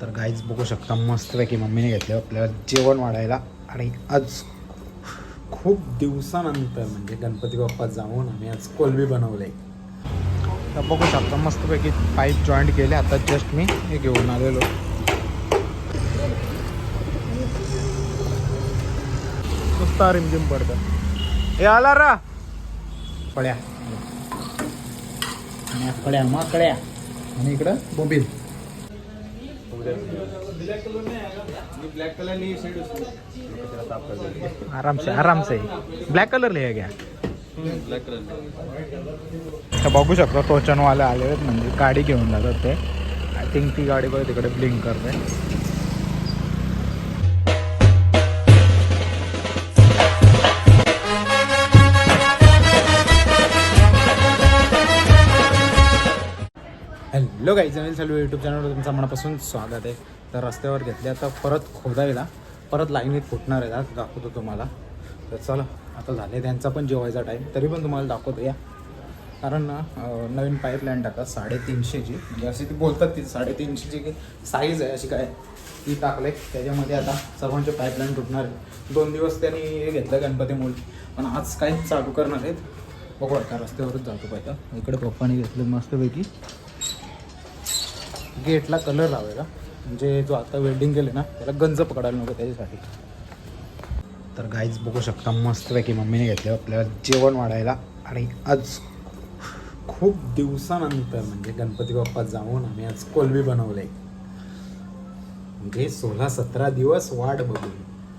तर गाईज बघू शकता मस्तपैकी मम्मीने घेतले आपल्याला जेवण वाढायला. आणि आज खूप दिवसानंतर म्हणजे गणपती बाप्पा जाऊन आम्ही आज कोलबी बनवले तर बघू शकता मस्तपैकी पाईप जॉईंट केले. आता जस्ट मी हे घेऊन आलेलो. नुसता रिमझिम पडतं हे आला रा. पड्या आणि पड्या माकड्या. आणि इकडं बोबील. आराम से आराम से ब्लॅक कलर लिहा घ्या. तर बघू शकतो टोचनवाले आले आहेत म्हणजे गाडी घेऊन जातात ते. आय थिंक ती गाडी बघ तिकडे ब्लिंक करते. हॅलो काही जमेल चालू यूट्यूब चॅनलवर तुमचं मनापासून स्वागत आहे. तर रस्त्यावर घेतले आता परत खोदायला परत लाईनीत फुटणार आहे आज दाखवतो तुम्हाला. तर चला आता झाले त्यांचा पण जेवायचा टाईम तरी पण तुम्हाला दाखवतो या कारण ना नवीन पाईपलाईन टाकतात साडेतीनशेची म्हणजे अशी ती बोलतात ती साडेतीनशेची की साईज आहे अशी काय ती टाकले त्याच्यामध्ये आता सर्वांचे पाईपलाईन तुटणार आहे. दोन दिवस त्यांनी हे घेतलं गणपतीमुळे पण आज काय चालू करणार आहेत. बघू आता रस्त्यावरच जातो पाहिजे. इकडे पप्पाने घेतलं मस्तपैकी. गेटला कलर लावायला म्हणजे जो आता वेल्डिंग केले ना त्याला गंज पकडायला नको त्याच्यासाठी. तर गाईज बघू शकता मस्तपैकी मम्मीने घेतलं. आपल्याला जेवण वाढायला आणि आज खूप दिवसानंतर म्हणजे गणपती बाप्पा जाऊन आम्ही आज कोलबी बनवले म्हणजे सोळा सतरा दिवस वाट बघून.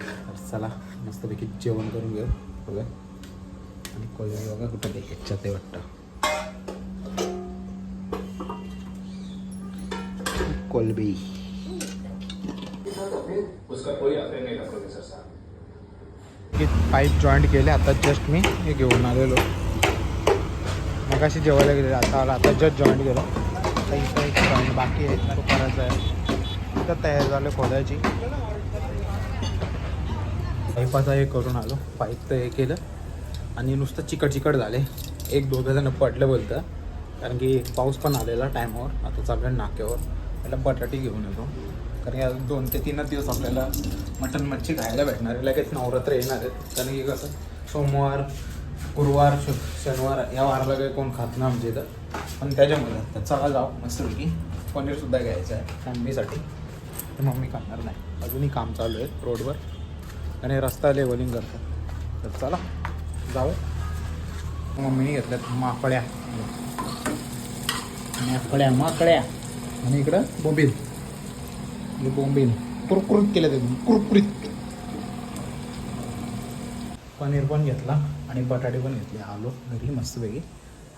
तर चला मस्तपैकी जेवण करून घेऊ. बघा आणि कोलबी बघा कुठं ते ह्याच्यात आहे वाटतं. कोलबी पाईप जॉईंट केले आता जस्ट मी हे घेऊन आलेलो. मग अशी जेवायला गेले आता आता जस्ट जॉईंट केलं. आता इथं एक जॉईंट बाकी आहे तो करायचा आहे. इथं तयार झालं खोदायची. पाईपाचा हे करून आलो पाईप तर हे केलं. आणि नुसतं चिकट चिकट झाले. एक दोघं जण पडले बोलतं. कारण की पाऊस पण आलेला टायमावर आता चाललं नाक्यावर. त्याला बटाटी घेऊन येतो. कारण या दोन ते तीनच दिवस आपल्याला मटन मच्छी खायला भेटणार आहे. लगेच नवरात्र येणार आहेत कारण की कसं सोमवार गुरुवार शु शनिवार या वाराला काही कोण खात नाही आमच्या इथं. पण त्याच्यामुळे तर चला जाऊ मस्तपैकी पनीरसुद्धा घ्यायचं आहे मम्मीसाठी तर मम्मी खाणार नाही. अजूनही काम चालू आहे रोडवर. आणि रस्ता लेवलिंग करतात. तर चला जाऊ. मम्मीने घेतल्यात माकड्या. माकड्या माकड्या. आणि इकडं बोंबील. बोंबील. कुरकुरीत केलं ते कुरकुरीत. पनीर पण घेतला आणि बटाटे पण घेतले. आलो घरी मस्तपैकी.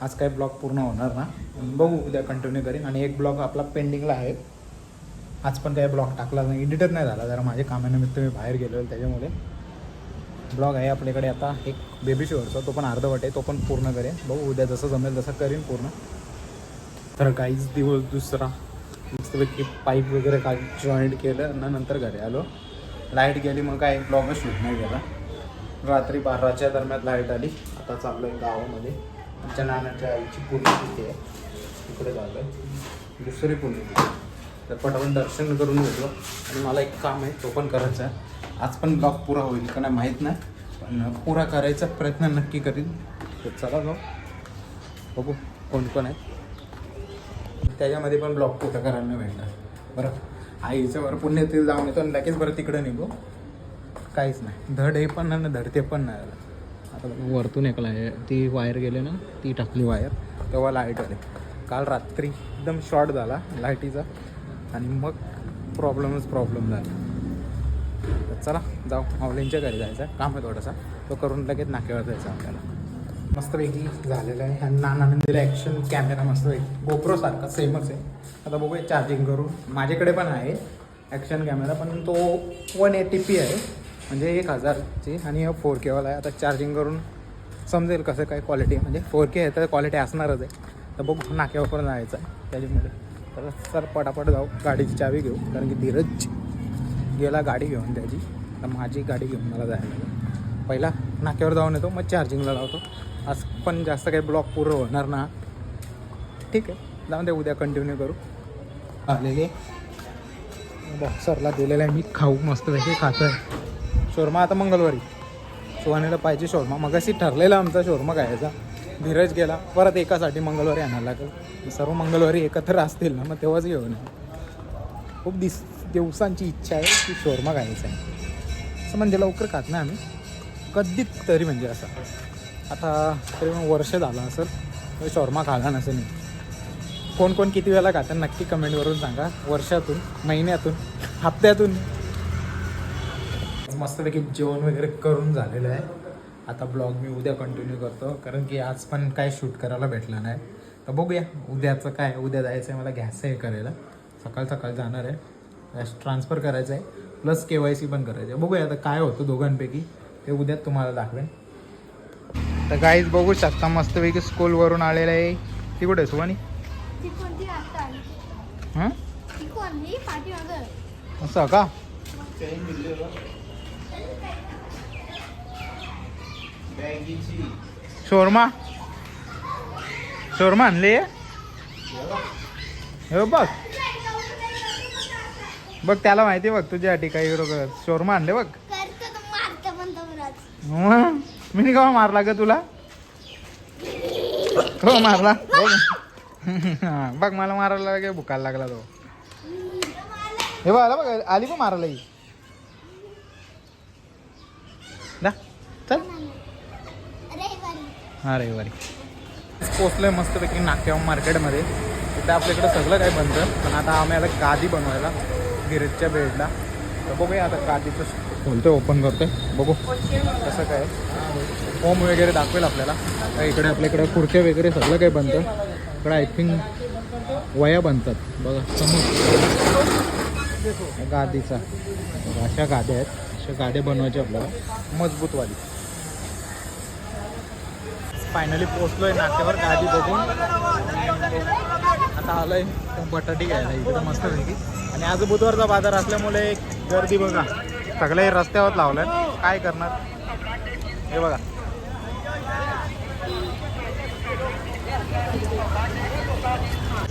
आज काय ब्लॉग पूर्ण होणार ना? बघू उद्या कंटिन्यू करीन. आणि एक ब्लॉग आपला पेंडिंगला आहे. आज पण काही ब्लॉग टाकला नाही. एडिटर नाही झाला. जरा माझ्या कामानिमित्त मी बाहेर गेलो त्याच्यामुळे. ब्लॉग आहे आपल्याकडे आता. एक बेबी शोअरचा तो पण अर्धवट आहे तो पण पूर्ण करेन. बघू उद्या जसं जमेल तसं करीन पूर्ण. तर काहीच दिवस दुसरा. मस्तपैकी पाईप वगैरे काय जॉईंट केलं ना नंतर घरी आलो. लाइट गेली मग काय ब्लॉगच शूट नाही गेला रात्री बाराच्या दरम्यान लाइट आली. आता चाललो आहे गावामध्ये. आमच्या नानाच्या आईची पुण्यतिथी आहे. तिकडे चाललो आहे दुसरी पुण्यतिथी तर पटापट दर्शन करून घेतलो आणि मला एक काम आहे तो पण करायचा आहे. आज पण ब्लॉग पुरा होईल का नाही माहीत नाही. पण पुरा करायचा प्रयत्न नक्की करीन. तर चला जाऊ बघू कोण कोण आहे. त्याच्यामध्ये पण ब्लॉक कुठं करायला भेटणार. बरं. आईचं बरं पुण्यातील जाऊन येतो आणि लगेच बरं तिकडं निघू. काहीच नाही. धड हे पण नाही ना धड ते पण नाही. आता वरतून एक लाय ती वायर गेली ना ती टाकली वायर तेव्हा लाइट आले. काल रात्री एकदम शॉर्ट झाला लाईटीचा. आणि मग प्रॉब्लेमच प्रॉब्लेम झाला. चला जाऊ. माऊलींच्या घरी जायचं आहे काम आहे थोडासा. तो करून लगेच नाकेवर जायचं आपल्याला. मस्तपैकी झालेलं आहे. आणि नानाने दिलं ॲक्शन कॅमेरा मस्तपैकी. गोप्रो सारखा सेमच आहे. आता बघूया चार्जिंग करून. माझ्याकडे पण आहे ॲक्शन कॅमेरा पण तो वन एटी पी आहे. म्हणजे एक हजारची आणि फोर केवाला आहे. आता चार्जिंग करून समजेल कसं काय क्वालिटी म्हणजे फोर के आहे तर क्वालिटी असणारच आहे. तर बघू नाक्यावर पण जायचं आहे. त्याच्यामुळे तर सर पटापट जाऊ. गाडीची चावी घेऊ. कारण की धीरज गेला गाडी घेऊन त्याची. तर माझी गाडी घेऊन मला जायला लागेल. पहिला नाक्यावर जाऊन येतो मग चार्जिंगला लावतो. आज पण जास्त काही ब्लॉक पूर्ण होणार ना. ठीक आहे जाऊन दे उद्या कंटिन्यू करू. आलेले बॉक्सरला दिलेला आहे मी खाऊ मस्तपैकी खातो आहे शोरमा आता मंगळवारी. सुहानीला पाहिजे शोरमा. मगाशी ठरलेला आमचा शोरमा खायचा. धीरज गेला. परत एकासाठी मंगळवारी आणायला लागेल. सर्व मंगळवारी एकत्र असतील ना मग तेव्हाच घेऊन. खूप दिस दिवसांची इच्छा आहे की शोरमा खायचा आहे. असं म्हणजे लवकर खात नाही आम्ही. कधी तरी म्हणजे असं. आता तरी मग वर्ष झालं असेल. शॉर्मा खाला नसेल मी. कोण कोण किती वेळा खातात नक्की कमेंटवरून सांगा. वर्षातून महिन्यातून हप्त्यातून. मस्तपैकी जेवण वगैरे करून झालेलं आहे. आता ब्लॉग मी उद्या कंटिन्यू करतो. कारण की आज पण काय शूट करायला भेटलं नाही. तर बघूया उद्याचं काय उद्या जायचं आहे मला घ्यायचं आहे करायला. सकाळ सकाळ जाणार आहे. ट्रान्सफर करायचं आहे प्लस के वाय सी पण करायचं आहे बघूया आता काय होतं दोघांपैकी. ते उद्याच तुम्हाला दाखवेन. तर काहीच बघू शकता मस्तपैकी स्कूलवरून आलेलं आहे. ती कुठे सुवानी हां? असं का? शोरमा? शोरमा आणले हे बघ. बघ त्याला माहिती आहे बघ तुझ्यासाठी काही शोरमा आणले बघ करतो तर मारतो पण तो मुलाच मग? मी नाही का मारला ग तुला? हो मारला. हो. बघ मला मारायला लागे भुकायला लागला तो. हे बघ आला बघ आली पण मारायला ही. दा चल. रविवारी हा रविवारी. पोचलोय मस्तपैकी नाक्यावर मार्केटमध्ये. तिथे आपल्याकडे सगळं काही बनतं पण आता आम्ही आता गादी बनवायला गिरीजच्या बेडला. तर बघूया आता गादीचं खोलतोय ओपन करतोय. बघू कसं काय. फॉर्म वगैरे दाखवेल आपल्याला. इकडे आपल्याकडे खुर्च्या वगैरे सगळं काही बनतं इकडे आय थिंक वया बनतात. बघा समोर. गादीचा. बघा, अशा गाद्या आहेत. अशा गाड्या बनवायच्या आपल्याला. मजबूतवाली. फायनली पोचलोय नाक्यावर गादी बघून. आता आलोय बटाटी घ्यायला. इकडे मस्त आणि आज बुधवारचा बाजार असल्यामुळे गर्दी बघा. सगळे रस्त्यावर लावलंय काय करणार? हे बघा.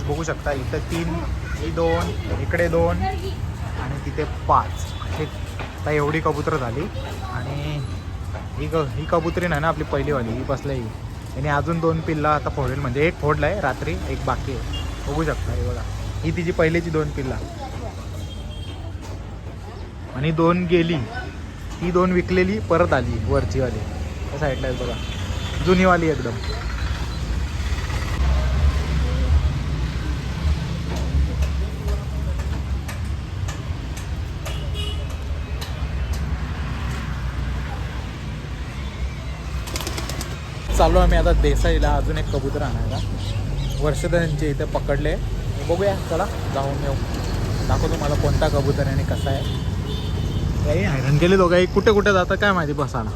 बघू शकता इथं तीन ही दोन इकडे दोन आणि तिथे पाच. हे आता एवढी कबुतरं झाली. आणि ही क ही कबुतरी नाही ना आपली पहिलीवाली ही बसल्या ही आणि अजून दोन पिल्ला आता फोडेल. म्हणजे एक फोडलाय रात्री एक बाकी आहे. बघू शकता हे बघा. ही तिची पहिलीची दोन पिल्ला. आणि दोन गेली ती दोन विकलेली परत आली वरचीवाली. त्या साईडला आहे बघा. जुनीवाली एकदम. चालू आम्ही आता देसाईला. अजून एक कबूतर आणायला. वर्षधांचे इथे पकडले. बघूया चला जाऊन येऊ. दाखवतो मला कोणता कबूतर आहे आणि कसा आहे. काही हैराण केले दोघं कुठे कुठे जातात काय माहिती बसायला.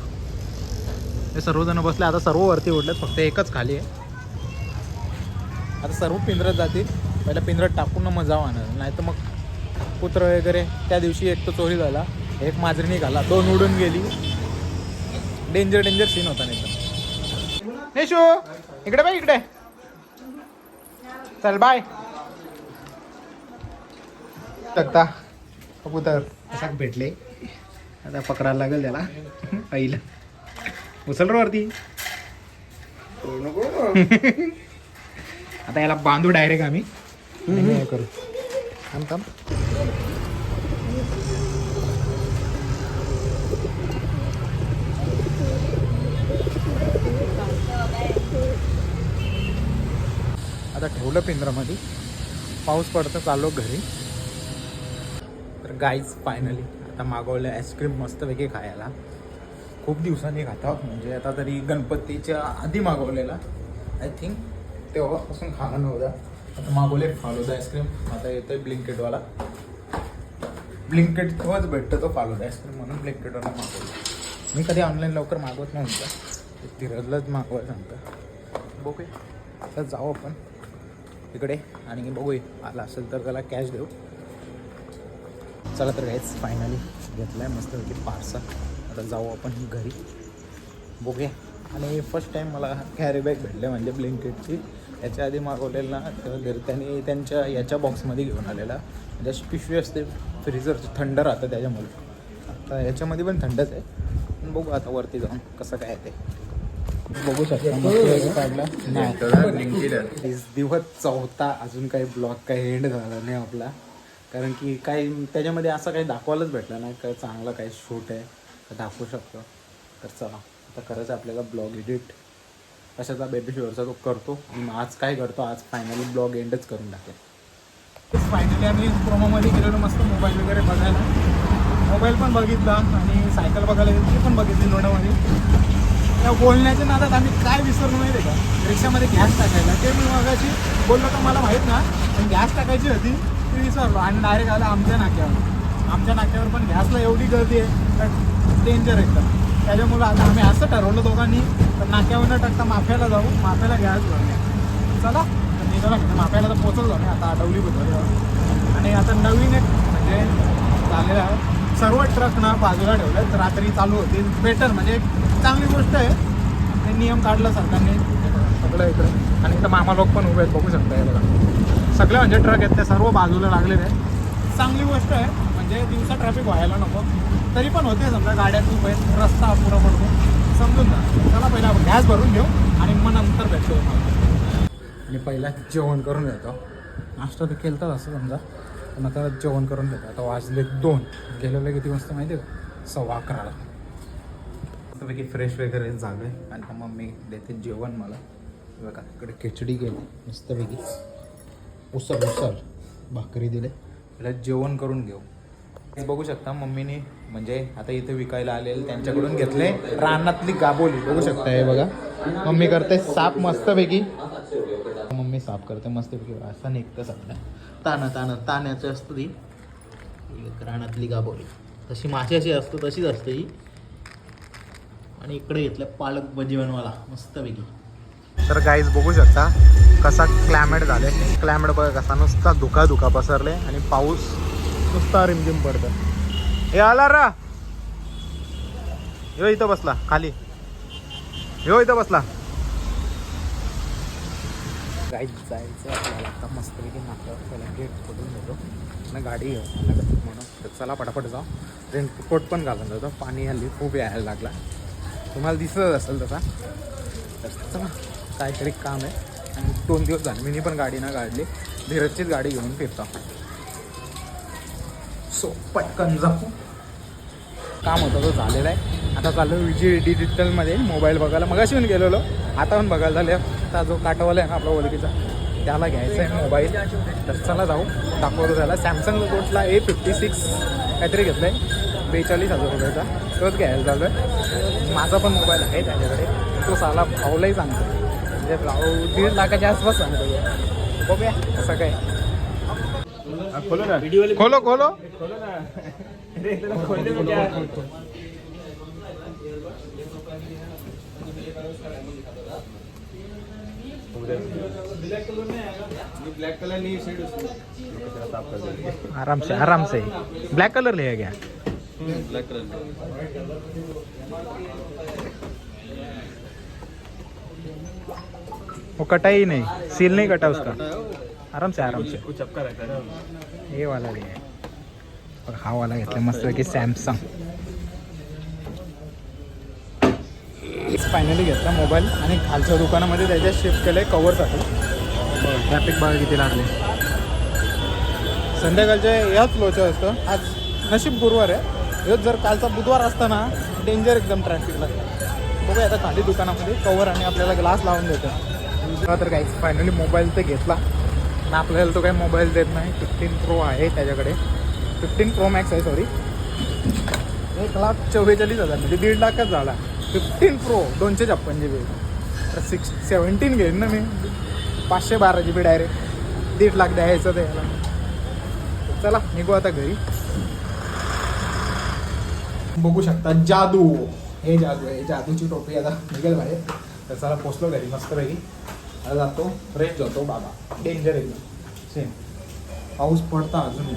हे सर्वजण बसले. आता सर्व वरती उडलेत. फक्त एकच खाली आहे. आता सर्व पिंजरत जातील. पहिला पिंजरत टाकून मग जाऊ आणणार नाही तर मग कुत्र वगैरे त्या दिवशी एक तो चोरी झाला. एक माजरी निघाला दोन उडून गेली. डेंजर डेंजर सीन होता नाही तर. नेशू इकडे बाय इकडे. चल बाय कबूतर असा भेटले? आता पकडायला लागेल त्याला. पहिलं. उचल रो वरती आता याला बांधू डायरेक्ट आम्ही. हे करू. थांब थांब. आता ठेवलं पिंजरामध्ये पाऊस पडतं चाललो घरी. तर गाईज फायनली आता मागवलं आईस्क्रीम मस्तपैकी खायला. खूप दिवसांनी खाता म्हणजे आता तरी गणपतीच्या आधी मागवलेला. आय थिंक तेव्हापासून खाणं नव्हता. आता मागवले फालुदा आईस्क्रीम आता येतोय ब्लिंकेटवाला. ब्लिंकेट तेव्हाच भेटतो तो फालुदा आईस्क्रीम म्हणून ब्लिंकेटवाला मागवलं. मी कधी ऑनलाईन लवकर मागवत नव्हतं धीरजलाच मागवायला सांगतं. बघूया. आता जाऊ आपण. तिकडे आणि बघूया. आला असेल तर त्याला कॅश देऊ. चला तर काहीच फायनली घेतला आहे मस्तपैकी पार्सल आता जाऊ आपण घरी. बघूया. आणि फर्स्ट टाईम मला कॅरी बॅग भेटले म्हणजे ब्लिंकेटची याच्या आधी मागवलेलं ना तर त्याने त्यांच्या याच्या बॉक्समध्ये घेऊन आलेला. म्हणजे अशी पिशवी असते फ्रीजर थंड राहतं त्याच्यामुळे. आता याच्यामध्ये पण थंडच आहे. पण बघू आता वरती जाऊन कसं काय आहे ते. बघू शकता दिवस चौथा अजून काही ब्लॉग काही एंड झाला नाही आपला. कारण की काही त्याच्यामध्ये असं काही दाखवायलाच भेटलं नाही. काय चांगलं काही शूट आहे तर दाखवू शकतो. तर चला आता खरंच आपल्याला ब्लॉग एडिट कशाचा बेबी शोअरचा तो करतो. आणि मग आज काय करतो? आज फायनली ब्लॉग एंडच करून टाकेल. फायनली आम्ही प्रोमोमध्ये गेलेलो मस्त मोबाईल वगैरे बघायला. मोबाईल पण बघितला आणि सायकल बघायला गेली ती पण बघितली लोणामध्ये त्या बोलण्याच्या नादात आम्ही काय विसरलो माहिती आहे का? रिक्षामध्ये गॅस टाकायला. ते मी मगाशी बोललो तर मला माहीत ना पण गॅस टाकायची होती. विसरलो आणि डायरेक्ट आलं आमच्या नाक्यावर. आमच्या नाक्यावर पण घ्यासला एवढी गर्दी आहे तर डेंजर एकदम. त्याच्यामुळं आता आम्ही असं ठरवलं दोघांनी तर नाक्यावर न टाकता माफ्याला जाऊ माफ्याला गॅस जाऊ. चला तर निघाला माफ्याला तर पोचल जाऊ आता आठवली बद्दल आणि आता नवीन एक म्हणजे झालेलं आहे. सर्व ट्रक ना बाजूला ठेवले रात्री चालू होते बेटर म्हणजे चांगली गोष्ट आहे. नियम काढला सरकारने सगळं इकडं. आणि इथं मामा लोक पण उभे आहेत. बघू शकता हे बघा. सगळे म्हणजे ट्रक आहेत ते सर्व बाजूला लागलेले आहेत. चांगली गोष्ट आहे म्हणजे दिवसा ट्रॅफिक व्हायला नको. तरी पण होते समजा गाड्या खूप आहेत रस्ता पुरा पडतो. समजून जा. चला पहिला आपण गॅस भरून घेऊ आणि मग नंतर भेटतो आणि पहिला जेवण करून घेतो नाश्ता तर केलं तर असं समजा. पण आता जेवण करून घेतो. आता वाजले दोन. गेलेलं किती वाजता माहिती आहे का? सव्वा अकराला. मस्तपैकी फ्रेश वगैरे झालं आहे आणि मग मम्मी देते जेवण मला. बघा इकडे खिचडी गेली मस्तपैकी. उसळ उसळ. भाकरी दिले. त्याला जेवण करून घेऊ. बघू शकता मम्मीने म्हणजे आता इथे विकायला आलेले त्यांच्याकडून घेतले रानातली गाबोली. बघू शकता. हे बघा. मम्मी करते साफ मस्तपैकी. मम्मी साफ करते मस्तपैकी. असं निघतं सगळं. ताना ताना ताण्याचं असतं ती. रानातली गाबोली. तशी माशाची असतं तशीच असते ही. आणि इकडे घेतलं पालक भजी बनवायला मस्तपैकी. तर गाईज बघू शकता कसा क्लायमेट झाले क्लायमेट बघा कसा नुसता धुका धुका पसरले आणि पाऊस नुसता रिमझिम पडतं हे आला रा! यो इथं बसला खाली. यो इथं बसला. गाईज जायचं आपल्याला आता मस्तपैकी नाक्यावर पहिला गेट खोलून देतो गाडी घेऊ म्हणून तर चला पटापट जाऊ. रेनकोट पण घालून जातो. पाणी हल्ली खूप यायला लागला. तुम्हाला दिसतच असेल तसा. तर चला. काहीतरी काम आहे. आणि दोन दिवस झाले. मी पण गाडी ना काढली. धीरजचीच गाडी घेऊन फिरतो. सो पटकन जाऊ काम होतं तो झालेला आहे. आता चालू विजय डिजिटलमध्ये. मोबाईल बघायला. मगाशी पण गेलेलो. आता पण बघायला झाले. आता जो काटवाला आहे ना आपला ओळखीचा त्याला घ्यायचा आहे मोबाईल. तर चला जाऊ. दाखवतो त्याला. सॅमसंग कोटला ए फिफ्टी सिक्स काहीतरी घेतलं आहे बेचाळीस हजार रुपयाचा. तोच घ्यायला चालू आहे माझा पण मोबाईल आहे त्याच्याकडे. तो साला भाऊलाही सांगतो म्हणजे भाऊ दीड लाखाच्या आसपास सांगतो तो. बघूया कसं काय खोलो ना खोलो खोलो खोलो ना अरे खोलने में क्या ब्लॅक कलर नहीं शेड साफ कर देंगे आराम से आराम से ब्लॅक कलर ले गया ब्लॅक कलर वो कटा ही नहीं सील नहीं कटा उसका। आराम से आराम से। है हे वाला और हा वाला घेतला मस्त की सॅमसंग फायनली घेतला मोबाईल आणि खालच्या दुकानामध्ये त्याच्यात शिफ्ट केलं आहे कवरसाठी ट्रॅफिक बघा किती लागले? संध्याकाळच्या याच लोचा असतं. आज नशीब गुरुवार आहे. ह्योच जर कालचा बुधवार असता ना डेंजर एकदम ट्रॅफिक लागतं बघूया आता खाली दुकानामध्ये कवर आणि आपल्याला ग्लास लावून देतं. तर काही फायनली मोबाईल तर घेतला. आणि आपल्याला तो काही मोबाईल देत नाही. फिफ्टीन प्रो आहे त्याच्याकडे. फिफ्टीन प्रो मॅक्स आहे सॉरी एक लाख चव्वेचाळीस हजार म्हणजे दीड लाखच झाला. फिफ्टीन प्रो दोनशे छप्पन जी बी तर सिक्स सेवन्टीन घेईन ना मी. पाचशे बारा जी बी डायरेक्ट दीड लाख द्यायचं त्याला चला निघू आता घरी. बघू शकता जादू. हे जादू आहे जादूची टोपी आता निघेल बाहेर. तर चला पोचलो घरी मस्तपैकी. आता जातो फ्रेश होतो बाबा. डेंजर एकदम सेम पाऊस पडता अजून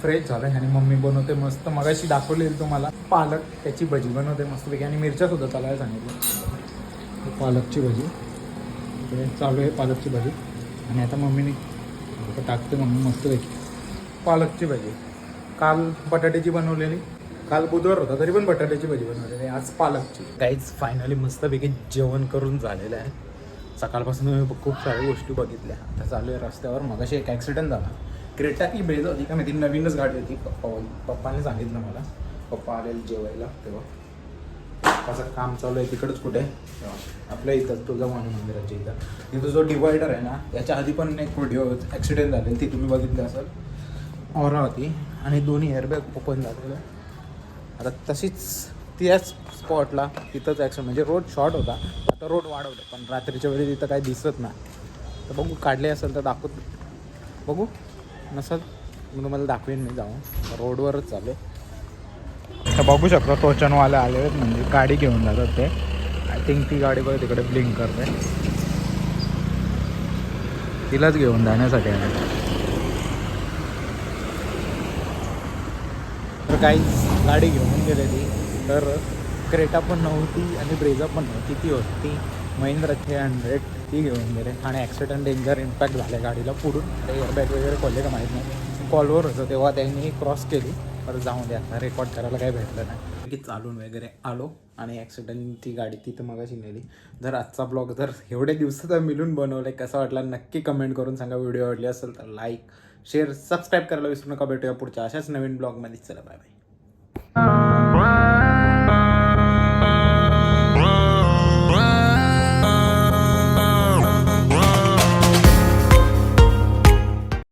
फ्रेश झालं आणि मम्मी बनवते मस्त. मगाशी दाखवलेली तुम्हाला. पालक त्याची भजी बनवते मस्तपैकी आणि मिरच्या सुद्धा चालायला सांगितलं पालकची भजी. चालू आहे पालकची भाजी. आणि आता मम्मीने आता टाकते मम्मी मस्तपैकी पालकची भाजी. काल बटाट्याची बनवलेली. काल बुधवार होता तरी पण बटाट्याची भाजी बनवलेली. आज पालकची. काहीच फायनली मस्तपैकी जेवण करून झालेलं आहे. सकाळपासून मी खूप साऱ्या गोष्टी बघितल्या. आता चालू आहे रस्त्यावर. मगाशी एक ॲक्सिडेंट झाला. क्रेटा की बेज होती का माहिती? नवीनच गाडी होती. पप्पा पप्पाने सांगितलं मला. पप्पा आलेले जेवायला तेव्हा. पप्पाचं काम चालू आहे तिकडंच कुठे? आपल्या इथं तुळजाभवानी मंदिराच्या इथं. तिथं जो डिवायडर आहे ना याच्या आधी पण एक व्हिडिओ ॲक्सिडेंट झालेली ती तुम्ही बघितली असेल. ऑरा होती. आणि दोन्ही एअरबॅग ओपन झालेलं. आता तशीच त्याच स्पॉटला तिथंच ॲक्सिडेंट म्हणजे रोड शॉर्ट होता. आता रोड वाढवलं पण रात्रीच्या वेळी तिथं काही दिसत नाही. तर बघू काढले असेल तर दाखवत. बघू. नसेल मी तुम्हाला दाखवेन मी जाऊन. रोडवरच चालू तर बघू शकता टोचनवाले आले आहेत. म्हणजे गाडी घेऊन जातात ते. आय थिंक ती गाडी बघ तिकडे ब्लिंक करते. तिलाच घेऊन जाण्यासाठी आले तर काही गाडी घेऊन गेलेली. तर क्रेटा पण नव्हती आणि ब्रेजा पण नव्हती. ती होती महिंद्रा थ्री हंड्रेड ती घेऊन गेले. आणि ॲक्सिडेंट डेंजर इम्पॅक्ट झाले गाडीला पुढून. एअरबॅग वगैरे खोलले का माहीत नाही. कॉलवर होतं तेव्हा त्यांनी क्रॉस केली. तर जाऊन द्या आता. रेकॉर्ड करायला काही भेटलं नाही. की चालून वगैरे आलो आणि ॲक्सिडेंटची गाडी तिथं मगाशी नेली. जर आजचा ब्लॉग जर एवढे दिवसात मिळून बनवलं कसा वाटला नक्की कमेंट करून सांगा. व्हिडिओ आवडली असेल तर लाईक शेअर सबस्क्राईब करायला विसरू नका. भेटूया पुढच्या अशाच नवीन ब्लॉगमध्ये चला बाय बाय